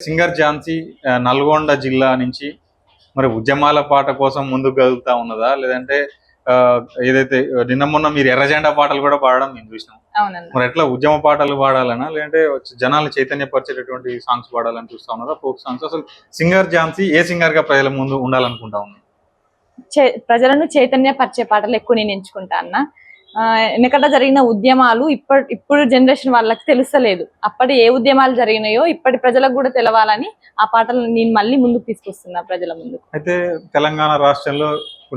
Singer Jhansi Nalgonda జిల్లా నుంచి మరి ఉద్యమాల పాట కోసం ముందుకు కదులుతా ఉన్నదా? లేదంటే ఏదైతే నిన్న మొన్న మీరు ఎర్రజెండా పాటలు కూడా పాడడం మేము చూసినాం. మరి ఎట్లా ఉద్యమ పాటలు పాడాలనా? లేదంటే జనాలు చైతన్యపరిచేటటువంటి సాంగ్స్ పాడాలని చూస్తా ఉన్నారా ఫోక్ సాంగ్స్ అసలు సింగర్ ఝాన్సీ ఏ సింగర్గా ప్రజల ముందు ఉండాలనుకుంటా ఉన్నా చే- ప్రజలను చైతన్యపరిచే పాటలు ఎక్కువ నేను ఎంచుకుంటా అన్న. వెనకట జరిగిన ఉద్యమాలు ఇప్పటి ఇప్పుడు జనరేషన్ వాళ్ళకి తెలుస్తలేదు. అప్పటి ఏ ఉద్యమాలు జరిగినాయో ఇప్పటి ప్రజలకు కూడా తెలవాలని ఆ పాటలు నేను మళ్ళీ ముందుకు తీసుకొస్తున్నా ప్రజల ముందుకు. అయితే తెలంగాణ రాష్ట్రంలో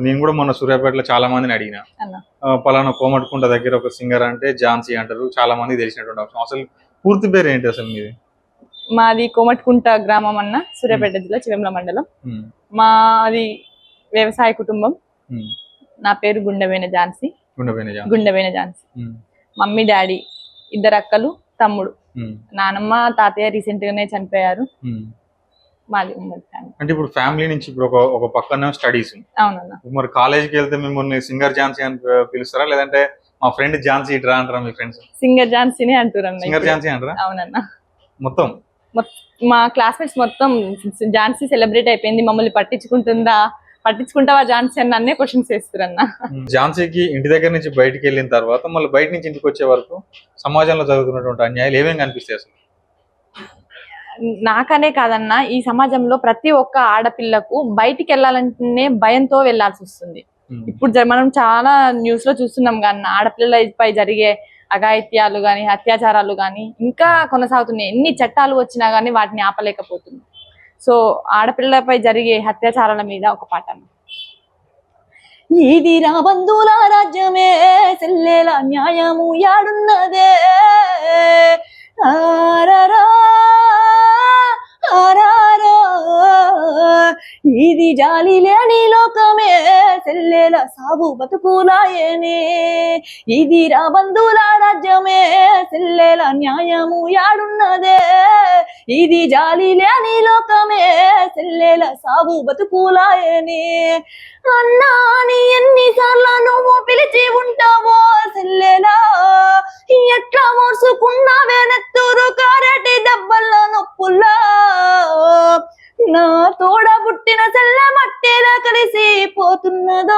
నేను కూడా మొన్న సూర్యాపేటలో చాలా మందిని అడిగిన. పలానా కోమటికుంట దగ్గర ఒక సింగర్ అంటే ఝాన్సీ అంటారు చాలా మంది తెలిసినటువంటి అసలు పూర్తి పేరు ఏంటి అసలు మీది? మాది కోమటికుంట గ్రామం అన్న సూర్యాపేట జిల్లా చివెంల మండలం. మాది వ్యవసాయ కుటుంబం. నా పేరు గుండెవేన ఝాన్సీ. గుండెపోయిన ఝాన్సీ. మమ్మీ డాడీ ఇద్దరు అక్కలు తమ్ముడు. నానమ్మ తాతయ్య రీసెంట్ గానే చనిపోయారు. మాది ఉమ్మడి ఫ్యామిలీ. అంటే ఇప్పుడు ఫ్యామిలీ నుంచి ఇప్పుడు ఒక ఒక పక్కన స్టడీస్. అవునన్న. మరి కాలేజ్కి వెళ్తే మిమ్మల్ని సింగర్ ఝాన్సీ అని పిలుస్తారా? లేదంటే మా ఫ్రెండ్ ఝాన్సీ ఇట్రా అంటారా మీ ఫ్రెండ్స్? సింగర్ ఝాన్సీనే అంటారన్న సింగర్. ఝాన్సీ అంటారా? అవునన్న. మొత్తం? మా క్లాస్మేట్స్ మొత్తం ఝాన్సీ సెలబ్రేట్ అయిపోయింది. మమ్మల్ని పట్టించుకుంటుందా? పట్టించుకుంటావా ఝాన్సీ అని నన్నే క్వశ్చన్స్ వేస్తారన్న ఝాన్సీకి ఇంటి దగ్గర నుంచి బయటికి వెళ్ళిన తర్వాత మళ్ళీ బయట నుంచి ఇంటికి వచ్చే వరకు సమాజంలో జరుగుతున్నటువంటి అన్యాయాలు ఏమేమి కనిపిస్తాయి అసలు? నాకనే కాదన్న ఈ సమాజంలో ప్రతి ఒక్క ఆడపిల్లకు బయటికి వెళ్ళాలంటేనే భయంతో వెళ్ళాల్సి వస్తుంది. ఇప్పుడు మనం చాలా న్యూస్లో చూస్తున్నాం కానీ ఆడపిల్లలపై జరిగే అఘాయిత్యాలు గాని అత్యాచారాలు గాని ఇంకా కొనసాగుతున్నాయి. ఎన్ని చట్టాలు వచ్చినా గానీ వాటిని ఆపలేకపోతుంది సో ఆడపిల్లలపై జరిగే అత్యాచారాల మీద ఒక పాట ఇది రా బంధువుల రాజ్యమే సెల్లేల న్యాయము యాడున్నదే. జాలి లేని లోకమే సెల్లెల సాగు బతుకులాయనే ఇది రా బంధువుల రాజ్యమే సెల్లెల న్యాయము యాడున్నదే. ఇది జాలి లేని లోకమే సెల్లెల సాగు బతుకులాయనే అన్నా అని ఎన్నిసార్లు నువ్వు పిలిచి ఉంటావో సెల్లెలా? ఎట్లా మోసుకున్నా నెత్తురు కారటి దెబ్బల నొప్పులా? నా తోడ పుట్టిన సెల్ల మట్టిలా కలిసి పోతున్నదో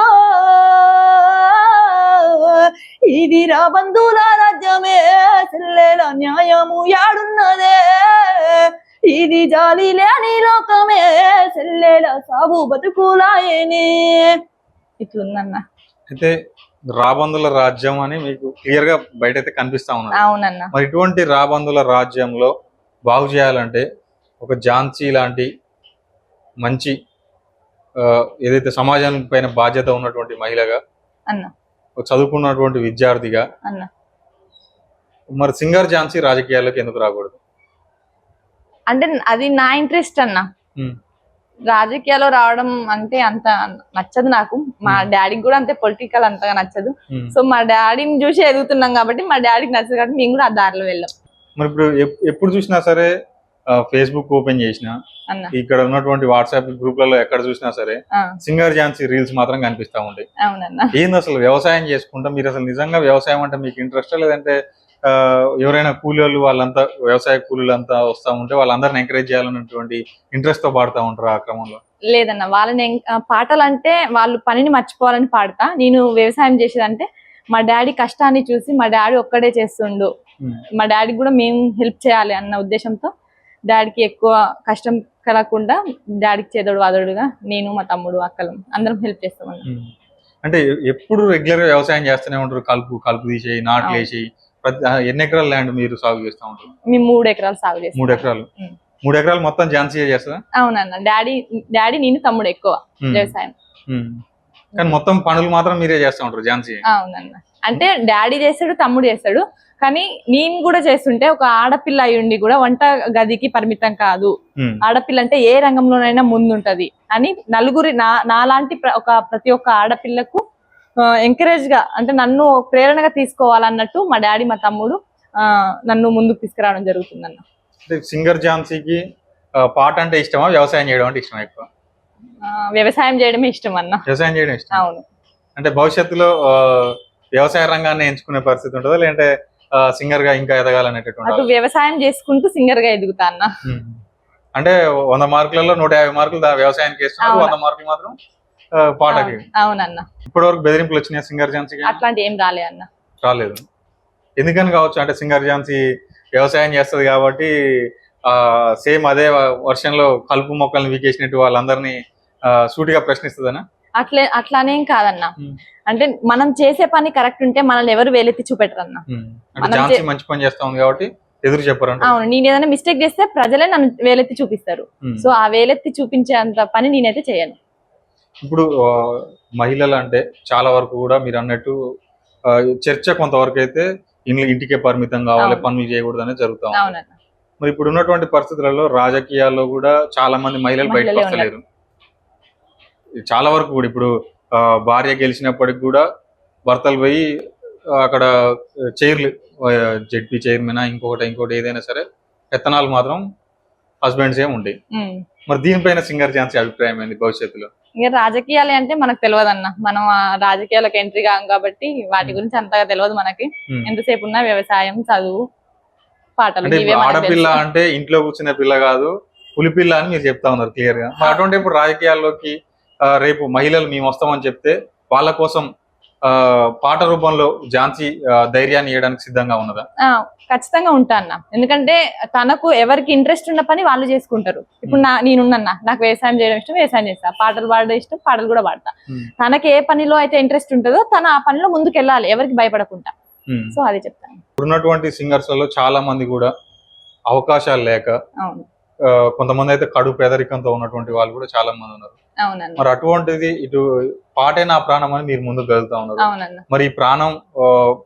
ఇది రా బంధువుల రాజ్యమే సెల్లెల న్యాయము యాడున్నదే. ఇది జాలి లేని లోకమే సెల్లెల సాగు బతుకులాయనే. ఇట్లుందన్న. అయితే రాబందుల రాజ్యం అని మీకు క్లియర్గా బయట అయితే కనిపిస్తా అవునన్న. మరి ఇటువంటి రాబందుల రాజ్యంలో బాగు చేయాలంటే ఒక ఝాన్సీ లాంటి మంచి ఏదైతే సమాజం పైన బాధ్యత ఉన్నటువంటి మహిళగా అన్న. ఒక చదువుకున్నటువంటి విద్యార్థిగా అన్న. మరి సింగర్ ఝాన్సీ రాజకీయాల్లోకి ఎందుకు రాకూడదు? అంటే అది నా ఇంట్రెస్ట్ అన్న. రాజకీయాల్లో రావడం అంటే అంత నచ్చదు నాకు. మా డాడీకి కూడా అంతే పొలిటికల్ అంతగా నచ్చదు. సో మా డాడీని చూసి ఎదుగుతున్నాం కాబట్టి మా డాడీకి నచ్చదు కాబట్టి మేము కూడా ఆ దారిలో వెళ్ళాం. మరి ఇప్పుడు ఎప్- ఎప్పుడు చూసినా సరే ఫేస్బుక్ ఓపెన్ చేసినా ఇక్కడ ఉన్నటువంటి వాట్సాప్ గ్రూప్లలో ఎక్కడ చూసినా సరే సింగర్ ఝాన్సీ రీల్స్ మాత్రం కనిపిస్తా అవునన్న. ఏంది అసలు వ్యవసాయం చేసుకుంటా? మీరు అసలు నిజంగా వ్యవసాయం అంటే మీకు ఇంట్రెస్ట్ లేదంటే ఎవరైనా కూలి వాళ్ళు వాళ్ళంతా వ్యవసాయ కూలీలు అంతా వస్తా ఉంటే వాళ్ళందరిని ఎంకరేజ్ చేయాలన్నటువంటి ఇంట్రెస్ట్తో పాడుతూ ఉంటారు ఆ క్రమంలో? లేదన్న వాళ్ళని పాటలు అంటే వాళ్ళు పనిని మర్చిపోవాలని పాడతా. నేను వ్యవసాయం చేసేదంటే మా డాడీ కష్టాన్ని చూసి మా డాడీ ఒక్కడే చేస్తుండు. మా డాడీకి కూడా మేము హెల్ప్ చేయాలి అన్న ఉద్దేశంతో డాడీకి ఎక్కువ కష్టం కలగకుండా డాడీకి చేదోడు వాదోడుగా నేను మా తమ్ముడు అక్కలు అందరం హెల్ప్ ఉమ్. అంటే ఎప్పుడు రెగ్యులర్గా వ్యవసాయం చేస్తూనే ఉంటారు. కలుపు కలుపు తీసేయి నాట్లు అవును. వేసి ప్రతి ఆ, ఎన్ని ఎకరాల ల్యాండ్ మీరు సాగు చేస్తూ ఉంటారు? మేము మూడు ఎకరాలు సాగు చేస్తాం. మూడు ఎకరాలు. మూడు ఎకరాలు మొత్తం ఝాన్సీ చేస్తుందా? అవునన్న. డాడీ డాడీ నేను తమ్ముడు ఎక్కువ వ్యవసాయం. కానీ మొత్తం పనులు మాత్రం మీరే చేస్తూ ఉంటారు ఝాన్సీ? అవునన్న. అంటే డాడీ చేస్తాడు తమ్ముడు చేస్తాడు. కానీ నేను కూడా చేస్తుంటే ఒక ఆడపిల్ల అయ్యుండి కూడా వంట గదికి పరిమితం కాదు. ఉమ్, ఆడపిల్ల అంటే ఏ రంగంలోనైనా ముందుంటది అని నలుగురి నా నాలాంటి ఒక ప్రతి ఒక్క ఆడపిల్లకు ఎంకరేజ్గా అంటే నన్ను ప్రేరణగా తీసుకోవాలన్నట్టు మా డాడీ మా తమ్ముడు నన్ను ముందుకు తీసుకురావడం జరుగుతుందన్న. అంటే సింగర్ ఝాన్సీకి పాట అంటే ఇష్టమా వ్యవసాయం చేయడం అంటే ఇష్టమా ఎక్కువ? వ్యవసాయం చేయడమే ఇష్టం అన్న వ్యవసాయం చేయడం ఇష్టం. అవును. అంటే భవిష్యత్తులో వ్యవసాయ రంగాన్ని ఎంచుకునే పరిస్థితి ఉంటుందా? లేదంటే సింగర్గా ఇంకా ఎదగాలనేటటువంటి వ్యవసాయం చేసుకుంటూ సింగర్గా ఎదుగుతా అన్న. అంటే వంద మార్కులలో నూట యాభై మార్కులు వ్యవసాయానికి వేస్తున్నారు. వంద మార్కులు మాత్రం పాటకి. అవును- అవునన్న. ఇప్పటి వరకు బెదిరింపులు వచ్చినాయి సింగర్ ఝాన్సీకి అట్లాంటి ఏం రాలే అన్న. రాలేదు. ఎందుకని కావచ్చు? అంటే సింగర్ ఝాన్సీ వ్యవసాయం చేస్తది కాబట్టి ఆ సేమ్ అదే వర్షంలో కలుపు మొక్కల్ని వీకేసినట్టు వాళ్ళందరినీ సూటిగా ప్రశ్నిస్తుందనా? అట్లే అట్లానేం కాదన్న. అంటే మనం చేసే పని కరెక్ట్ ఉంటే మనల్ని ఎవరు వేలెత్తి చూపెట్టరన్న. మంచి పని చేస్తా ఉంది కాబట్టి ఎదురు చెప్పరంట అవును నేను ఏదైనా మిస్టేక్ చేస్తే ప్రజలే నన్ను వేలెత్తి చూపిస్తారు. సో ఆ వేలెత్తి చూపించే అంత పని నేనైతే చేయను. ఇప్పుడు మహిళలు అంటే చాలా వరకు కూడా మీరు అన్నట్టు చర్చ కొంతవరకు అయితే ఇంట్లో ఇంటికే పరిమితం కావాలి. పనులు చేయకూడదు అనేది జరుగుతా మరి ఇప్పుడు ఉన్నటువంటి పరిస్థితులలో రాజకీయాల్లో కూడా చాలా మంది మహిళలు బయటకు వస్తలేరు. చాలా వరకు కూడా ఇప్పుడు భార్య గెలిచినప్పటికి కూడా భర్తలు పోయి అక్కడ చైర్లు జెడ్పీ చైర్మన్ ఇంకొకటి ఇంకోటి ఏదైనా సరే పెత్తనాలు మాత్రం హస్బెండ్స్ ఏ ఉంటాయి ఉమ్. మరి దీనిపైన సింగర్ ఛాన్స్ అభిప్రాయం ఏంది భవిష్యత్తులో ఇంకా రాజకీయాలు అంటే మనకు తెలియదన్న మనం ఆ రాజకీయాలకు ఎంట్రీ కాం కాబట్టి వాటి. గురించి అంతగా తెలియదు మనకి. ఎంతసేపు ఉన్నా వ్యవసాయం చదువు పాటలు ఆడపిల్ల. అంటే ఇంట్లో కూర్చునే పిల్ల కాదు పులిపిల్ల అని మీరు చెప్తా ఉన్నారు క్లియర్గా అటువంటి ఇప్పుడు రాజకీయాల్లోకి రేపు మహిళలు మేము వస్తామని చెప్తే వాళ్ళ కోసం ఆ, పాట రూపంలో ఝాన్సీ ధైర్యాన్ని ఇవ్వడానికి సిద్ధంగా ఉన్నదా? ఖచ్చితంగా ఉంటా అన్న. ఎందుకంటే తనకు ఎవరికి ఇంట్రెస్ట్ ఉన్న పని వాళ్ళు చేసుకుంటారు. ఇప్పుడు నా నేనున్నా నాకు వ్యవసాయం చేయడం ఇష్టం వ్యవసాయం చేస్తా. పాటలు పాడడం ఇష్టం పాటలు కూడా పాడతా. తనకి ఏ పనిలో అయితే ఇంట్రెస్ట్ ఉంటుందో తను ఆ పనిలో ముందుకు వెళ్ళాలి ఎవరికి భయపడకుండా. సో అది చెప్తాను. ఇప్పుడున్నటువంటి సింగర్స్లో చాలా మంది కూడా అవకాశాలు లేక కొంతమంది అయితే కడు పేదరికంతో ఉన్నటువంటి వాళ్ళు కూడా చాలా మంది ఉన్నారు. మరి అటువంటిది ఇటు పాటే నా ప్రాణం అని మీరు ముందుకు వెళ్తా ఉన్నారు. మరి ఈ ప్రాణం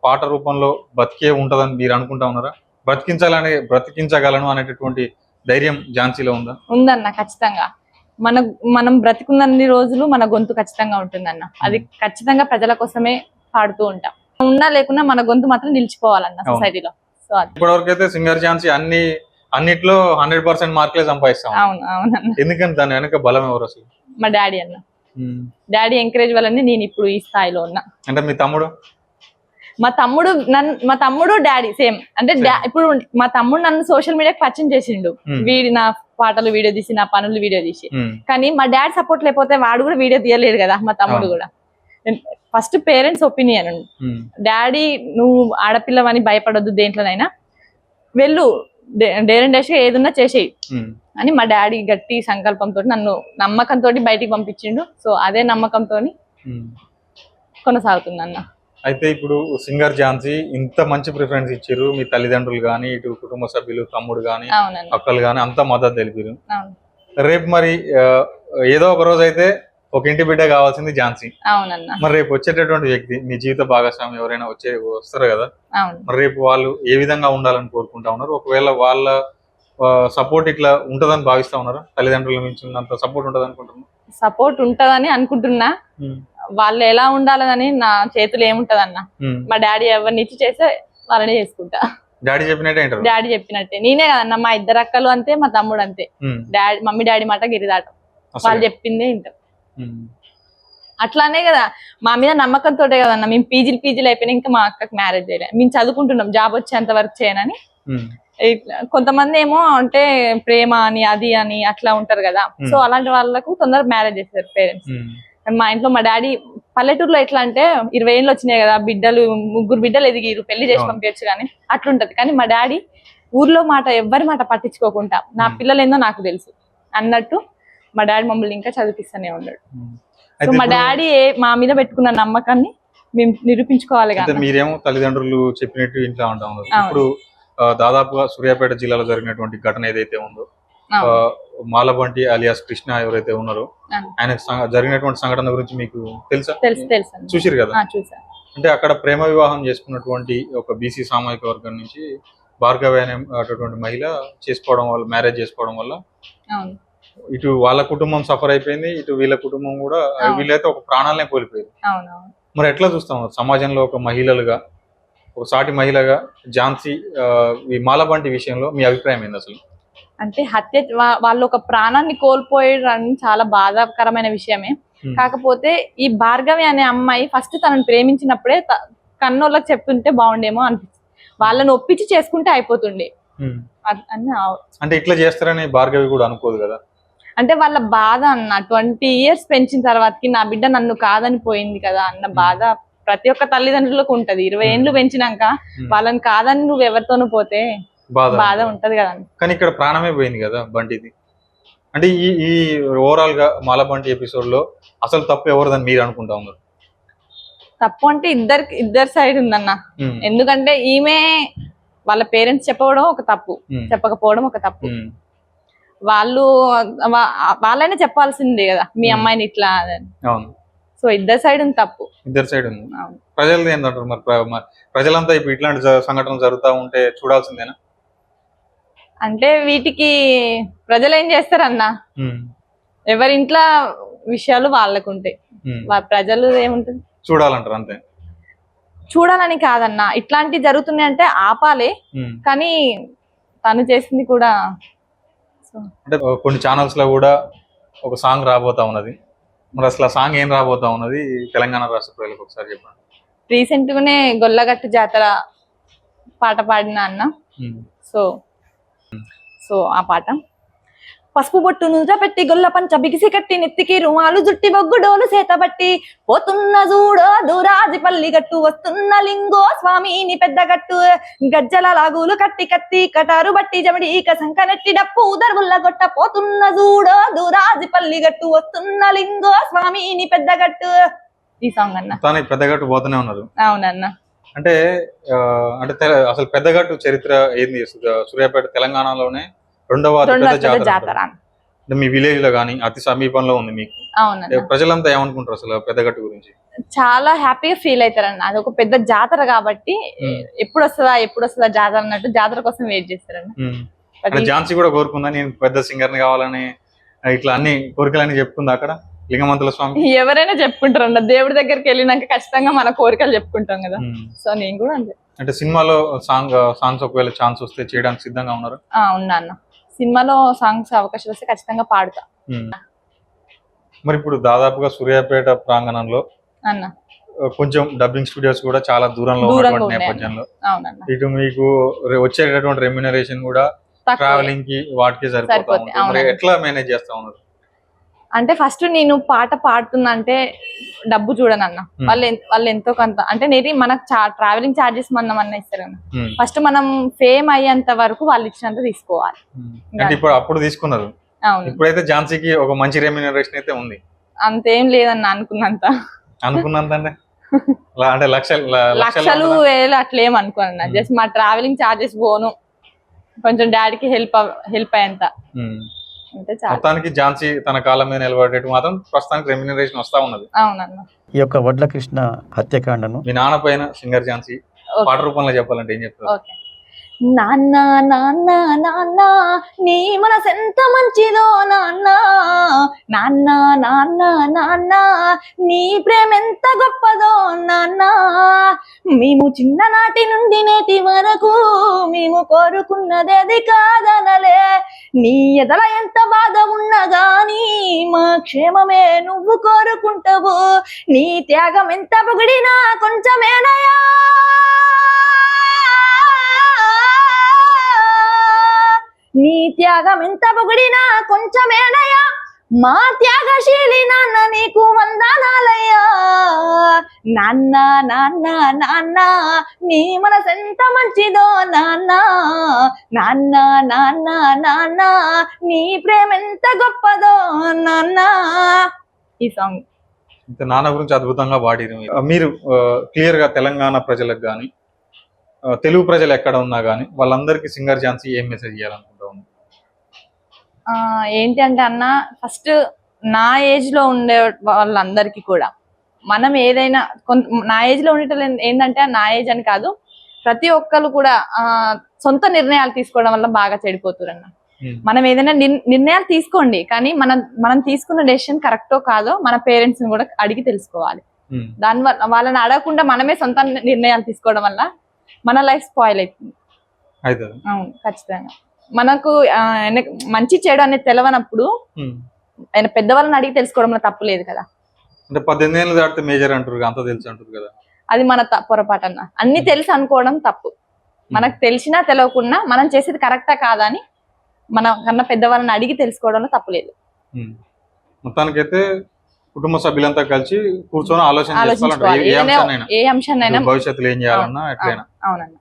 పాట రూపంలో బతికే ఉంటదని మీరు అనుకుంటా ఉన్నారా? బ్రతికించాలని బ్రతికించగలను అనేటటువంటి ధైర్యం ఝాన్సీలో ఉందా? ఉందన్న ఖచ్చితంగా. మన మనం బ్రతికున్నన్ని రోజులు మన గొంతు ఖచ్చితంగా ఉంటుందన్న. అది ఖచ్చితంగా ప్రజల కోసమే పాడుతూ ఉంటాం. ఉన్నా లేకున్నా మన గొంతు మాత్రం నిలిచిపోవాలన్న. సొసైటీలో. సో ఇప్పటివరకు అయితే సింగర్ ఝాన్సీ అన్ని అన్నిట్లో హండ్రెడ్ పర్సెంట్ మార్కులే సంపాదిస్తాం. అవును అవునన్న ఎందుకని దాని వెనక బలం ఎవరు అసలు? మా డాడీ అన్న. డాడీ ఎంకరేజ్ వల్లనే నేను ఇప్పుడు ఈ స్థాయిలో ఉన్నా. అంటే మీ తమ్ముడు? మా తమ్ముడు నన్ను మా తమ్ముడు డాడీ సేమ్. అంటే ఇప్పుడు మా తమ్ముడు నన్ను సోషల్ మీడియాకి పరిచయం చేసిండు. వీడి నా పాటలు వీడియో తీసి నా పనులు వీడియో తీసి. కానీ మా డాడీ సపోర్ట్ లేకపోతే వాడు కూడా వీడియో తీయలేడు కదా మా తమ్ముడు. కూడా. First parents opinion. డాడీ నువ్వు ఆడపిల్లవని భయపడొద్దు దేంట్లోనైనా. వెళ్ళు డేరెన్ డేష్ ఏదున్నా చేసేయి. అని మా డాడీ గట్టి సంకల్పంతో నన్ను నమ్మకంతో బయటికి పంపించిండు. సో అదే నమ్మకంతో. కొనసాగుతుంది అన్న అయితే ఇప్పుడు సింగర్ ఝాన్సీ ఇంత మంచి ప్రిఫరెన్స్ ఇచ్చారు మీ తల్లిదండ్రులు కానీ ఇటు కుటుంబ సభ్యులు తమ్ముడు కానీ అక్కలు కానీ అంత మద్దతు తెలిపారు రేపు మరి ఏదో ఒక రోజు అయితే ఒక ఇంటి బిడ్డ కావాల్సింది ఝాన్సీ. అవునన్న. మరి రేపు వచ్చేటటువంటి వ్యక్తి మీ జీవిత భాగస్వామి ఎవరైనా వచ్చే వస్తారు కదా? మరి రేపు వాళ్ళు ఏ విధంగా ఉండాలని కోరుకుంటా ఉన్నారు? ఒకవేళ వాళ్ళ సపోర్ట్ ఇట్లా ఉంటదని భావిస్తా ఉన్నారా? తల్లిదండ్రుల నుంచి ఉన్నంత సపోర్ట్ ఉంటది సపోర్ట్ ఉంటదని అనుకుంటున్నా. వాళ్ళు ఎలా ఉండాలని నా చేతులు ఏముంటదన్న. మా డాడీ ఎవరిని ఇచ్చి చేస్తే వాళ్ళని చేసుకుంటా. డాడీ చెప్పినట్టే డాడీ చెప్పినట్టే. నేనే కదన్న మా ఇద్దరు అక్కలు అంతే మా తమ్ముడు అంతే. డాడీ మమ్మీ డాడీ మాట గిరిదాటం. వాళ్ళు చెప్పిందే ఇంటాం అట్లానే కదా మా మీద నమ్మకంతో కదన్న మేము పీజీలు పీజీలు అయిపోయినా ఇంకా మా అక్కకి మ్యారేజ్ చేయలే. మేము చదువుకుంటున్నాం జాబ్ వచ్చేంత వరకు చేయనని. కొంతమంది ఏమో అంటే ప్రేమ అని అది అని అట్లా ఉంటారు కదా. సో అలాంటి వాళ్ళకు తొందర మ్యారేజ్ చేస్తారు పేరెంట్స్ మా ఇంట్లో మా డాడీ పల్లెటూరులో ఎట్లా అంటే ఇరవై ఏళ్ళు వచ్చినాయి కదా బిడ్డలు ముగ్గురు బిడ్డలు ఎదిగిరు పెళ్ళి చేసి. పంపించచ్చు కానీ అట్లుంటది. కానీ మా డాడీ ఊర్లో మాట ఎవ్వరి మాట పట్టించుకోకుండా నా. పిల్లలు ఏందో నాకు తెలుసు. అన్నట్టు మా డాడీ మమ్మల్ని ఇంకా చదివిపిస్తూనే ఉన్నాడు సో మా డాడీ మా మీద పెట్టుకున్న నమ్మకాన్ని మేము నిరూపించుకోవాలి కదా మీరేమో తల్లిదండ్రులు చెప్పినట్టు ఇంట్లో ఉంటా. ఇప్పుడు దాదాపుగా సూర్యాపేట జిల్లాలో జరిగినటువంటి ఘటన ఏదైతే ఉందో. మాలబంటి అలియాస్ కృష్ణ ఎవరైతే ఉన్నారో. ఆయన జరిగినటువంటి సంఘటన గురించి మీకు తెలుసా. చూసిరు కదా అంటే అక్కడ ప్రేమ వివాహం చేసుకున్నటువంటి ఒక బీసీ సామాజిక వర్గం నుంచి భార్గవి అనే అటువంటి మహిళ చేసుకోవడం వల్ల మ్యారేజ్ చేసుకోవడం వల్ల ఇటు వాళ్ళ కుటుంబం సఫర్ అయిపోయింది ఇటు వీళ్ళ కుటుంబం కూడా. వీళ్ళైతే ఒక ప్రాణాలనే అవును మరి ఎట్లా చూస్తాం? సమాజంలో ఒక మహిళలుగా ఒక సాటి మహిళగా ఝాన్సీ ఈ మాలబంటి విషయంలో మీ అభిప్రాయం ఏంది అసలు? అంటే హత్య వాళ్ళు ఒక ప్రాణాన్ని కోల్పోయడం చాలా బాధాకరమైన విషయమే. కాకపోతే ఈ భార్గవి అనే అమ్మాయి ఫస్ట్ తనని ప్రేమించినప్పుడే కన్నోళ్ళకి చెప్తుంటే బాగుండేమో అనిపిస్తుంది. వాళ్ళని ఒప్పించి చేసుకుంటే అయిపోతుండే. అంటే ఇట్లా చేస్తారని భార్గవి కూడా అనుకోదు కదా? అంటే వాళ్ళ బాధ అన్న ట్వంటీ ఇయర్స్ పెంచిన తర్వాతకి నా బిడ్డ నన్ను కాదని పోయింది కదా అన్న బాధ ప్రతి ఒక్క తల్లిదండ్రులకు ఉంటది. ఇరవై ఏళ్ళు పెంచినాక. వాళ్ళని కాదని నువ్వు ఎవరితోనూ పోతే బాధ ఉంటది. కదా. కానీ ఇక్కడ ప్రాణమే పోయింది కదా బంటిది. అంటే ఈ ఈ ఓవరాల్గా మాల బంటి ఎపిసోడ్లో అసలు తప్పు ఎవరిదని మీరు అనుకుంటా ఉన్నారు? తప్పు అంటే ఇద్దరికి ఇద్దరు సైడ్ ఉందన్న. ఎందుకంటే ఈమె వాళ్ళ పేరెంట్స్ చెప్పడం ఒక తప్పు. చెప్పకపోవడం ఒక తప్పు. వాళ్ళు వాళ్ళైనా చెప్పాల్సిందే కదా మీ. అమ్మాయిని ఇట్లా సో ఇద్దరు సైడ్ ఉంది తప్పు. ఇద్దరు సైడ్ ఉంది. అవును. ప్రజలది ఏంటంటారు మరి? ప్ర- మరి ప్రజలంతా ఇప్పుడు ఇట్లాంటి సంఘటనలు జరుగుతూ ఉంటే చూడాల్సిందేనా? అంటే వీటికి ప్రజలు ఏం చేస్తారన్న. ఎవరి ఇంట్లో విషయాలు వాళ్ళకు ఉంటాయి ప్రజలు ఏముంటుంది? చూడాలంటారు అంతే. చూడాలని కాదన్న. ఇట్లాంటివి జరుగుతున్నాయి అంటే ఆపాలి. కానీ తను చేసింది కూడా అంటే కొన్ని ఛానల్స్లో కూడా ఒక సాంగ్ రాబోతా ఉన్నది. మరి అసలు ఆ సాంగ్ ఏం రాబోతా ఉన్నది? తెలంగాణ రాష్ట్ర ప్రజలకు ఒకసారి చెప్పండి. రీసెంట్ గానే గొల్లగట్టు జాతర పాట పాడిన అన్న. సో సో ఆ పాట. పసుపు బొట్టు నుంచ పెట్టి గొల్ల పంచ బిగిసి కట్టి నెత్తికి రుమాలు జుట్టి బొగ్గు డోలు సేతబట్టి పోతున్న చూడో దూరాజి పల్లి గట్టు వస్తున్న లింగో స్వామిని పెద్ద గట్టు. గజ్జల లాగులు కట్టి కత్తి కటారు బట్టి జమిడి ఈక సంక నెట్టి డప్పు ఉదర్వుల్ల గొట్ట. పోతున్న చూడో దూరాజి పల్లి గట్టు వస్తున్న లింగో స్వామిని పెద్ద గట్టు. ఈ సాంగ్ అన్న. తాను పెద్దగట్టు పోతూనే ఉన్నారు అవునన్న. అంటే అంటే అసలు పెద్దగట్టు చరిత్ర ఏంది? సూర్యాపేట తెలంగాణలోనే రెండవ జాతర మీ విలేజ్లో కానీ అతి సమీపంలో ఉంది మీకు. ప్రజలంతా ఏమనుకుంటారు అసలు పెద్దగట్టు గురించి? చాలా హ్యాపీగా ఫీల్ అవుతారన్న అది ఒక పెద్ద జాతర కాబట్టి. ఎప్పుడు వస్తుందా ఎప్పుడు వస్తుందా జాతర అన్నట్టు జాతర కోసం వెయిట్ ప్రతి- ఝాన్సీ కూడా కోరుకుందా నేను పెద్ద సింగర్ కావాలని ఇట్లా అన్ని కోరికలని చెప్పుకుందా అక్కడ? లింగమంతుల స్వామి? ఎవరైనా చెప్పుకుంటారన్న దేవుడి దగ్గరికి వెళ్ళినాక ఖచ్చితంగా మన కోరికలు చెప్పుకుంటాం కదా. సో నేను కూడా అంతే. అంటే సినిమాలో సాంగ్ సాంగ్స్ ఒకవేళ ఛాన్స్ వస్తే చేయడానికి సిద్ధంగా ఉన్నారు? ఉన్నా అన్న. సినిమాలో సాంగ్స్ అవకాశం వస్తే ఖచ్చితంగా పాడుతా. మరి ఇప్పుడు దాదాపుగా సూర్యాపేట ప్రాంగణంలో అన్న. కొంచెం డబ్బింగ్ స్టూడియోస్ కూడా చాలా దూరంలో ఉన్నటువంటి. నేపథ్యంలో. ఇటు మీకు వచ్చేటటువంటి రెమ్యునరేషన్ కూడా ట్రావెలింగ్కి వాటికి సరిపోతా సరిపోతాయి, ఉంటుంది. మరి అవునండి. ఎట్లా మేనేజ్ చేస్తా ఉన్నారు? అంటే ఫస్ట్ నేను పాట పాడుతున్నా అంటే డబ్బు చూడనన్న వాళ్ళు ఎన్- వాళ్ళు ఎంతో కొంత అంటే నేటి మనకు ట్రావెలింగ్ చార్జెస్ మనం అన్న ఇస్తారు. ఫస్ట్ మనం ఫేమ్ అయ్యేంత వరకు వాళ్ళు ఇచ్చినంత తీసుకోవాలి. అంటే ఇప్పుడు అప్పుడు తీసుకున్నారు. ఇప్పుడైతే ఝాన్సీకి ఒక మంచి రెమ్యునరేషన్ అయితే ఉంది. అంతేం లేదన్న అనుకున్నంత. అనుకున్నంత అంటే? అంటే లక్షలు లక్షలు? వేలు అట్లేం అనుకోను జస్ట్ మా ట్రావెలింగ్ చార్జెస్ పోను. కొంచెం డాడీకి హెల్ప్ హెల్ప్ అయ్యేంత. మొత్తానికి ఝాన్సీ తన కాలం మీద నిలబడేట్టు మాత్రం ప్రస్తుతానికి రెమ్యునరేషన్ వస్తా ఉన్నది. అవునన్న. ఈ యొక్క వడ్ల కృష్ణ హత్యాకాండను మీ నాన్న పైన సింగర్ ఝాన్సీ. పాట రూపంలో చెప్పాలంటే ఏం చెప్తారు? నాన్న నాన్న నాన్న నీ మనసు ఎంత మంచిదో నాన్న. నాన్న నాన్న నాన్న నీ ప్రేమ ఎంత గొప్పదో నాన్న. మేము చిన్ననాటి నుండి నేటి వరకు మేము కోరుకున్నది అది కాదనలే. నీ ఎదల ఎంత బాధ ఉన్నా గాని మా క్షేమమే నువ్వు కోరుకుంటావు? నీ త్యాగం ఎంత పొగిడినా కొంచెమేనయా నీ త్యాగం ఎంత పొగిడినా కొంచెమేనయా మా త్యాగశీలి నాన్న నీకు వందనాలయ్యా. నాన్న నాన్న నాన్న నీ మనసు ఎంత మంచిదో నాన్న. నాన్న నాన్న నాన్న నీ ప్రేమ ఎంత గొప్పదో నాన్న. ఈ సాంగ్ ఇంత నాన్న గురించి అద్భుతంగా వాడిరు మీరు. క్లియర్గా తెలంగాణ ప్రజలకు కానీ తెలుగు ప్రజలు ఎక్కడ ఉన్నా కానీ వాళ్ళందరికీ సింగర్ ఝాన్సీ ఏం మెసేజ్ ఇవ్వాలనుకుంటా ఏంటి అంటే అన్న ఫస్ట్ నా ఏజ్లో ఉండే వాళ్ళందరికీ కూడా మనం ఏదైనా కొంత నా ఏజ్లో ఉండేటోళ్ళు ఏం- ఏంటంటే నా ఏజ్ అని కాదు ప్రతి ఒక్కరు కూడా సొంత నిర్ణయాలు తీసుకోవడం వల్ల బాగా చెడిపోతున్నారు అన్న ఉమ్. మనం ఏదైనా నిర్- నిర్ణయాలు తీసుకోండి కానీ మనం మనం తీసుకున్న డెసిషన్ కరెక్టో కాదో మన పేరెంట్స్ని కూడా అడిగి తెలుసుకోవాలి. ఉమ్. దాని వల్ల వాళ్ళని అడగకుండా మనమే సొంత నిర్ణయాలు తీసుకోవడం వల్ల మన లైఫ్ స్పాయిల్ అవుతుంది అవుతుంది అవును ఖచ్చితంగా. మనకు మంచి చెడు అనేది తెలవనప్పుడు. ఆయన పెద్దవాళ్ళని అడిగి తెలుసుకోవడంలో తప్పు లేదు కదా. అంటే పద్దెనిమిది ఏళ్ళు దాటితే మేజర్ అంటారు అంత తెలుసు అంటారు కదా. అది మన పొరపాటు అన్న అన్ని తెలుసు అనుకోవడం తప్పు. మనకు తెలిసినా తెలియకున్నా మనం చేసేది కరెక్టా కాదా అని మన కన్నా పెద్దవాళ్ళని అడిగి తెలుసుకోవడంలో తప్పులేదు ఉమ్. మొత్తానికైతే కుటుంబ సభ్యులంతా కలిసి కూర్చొని ఆలోచన ఏ- అంశాన్నైనా. భవిష్యత్తులో ఏం చేయాలన్నా ఎట్లయినా. అవునన్నా.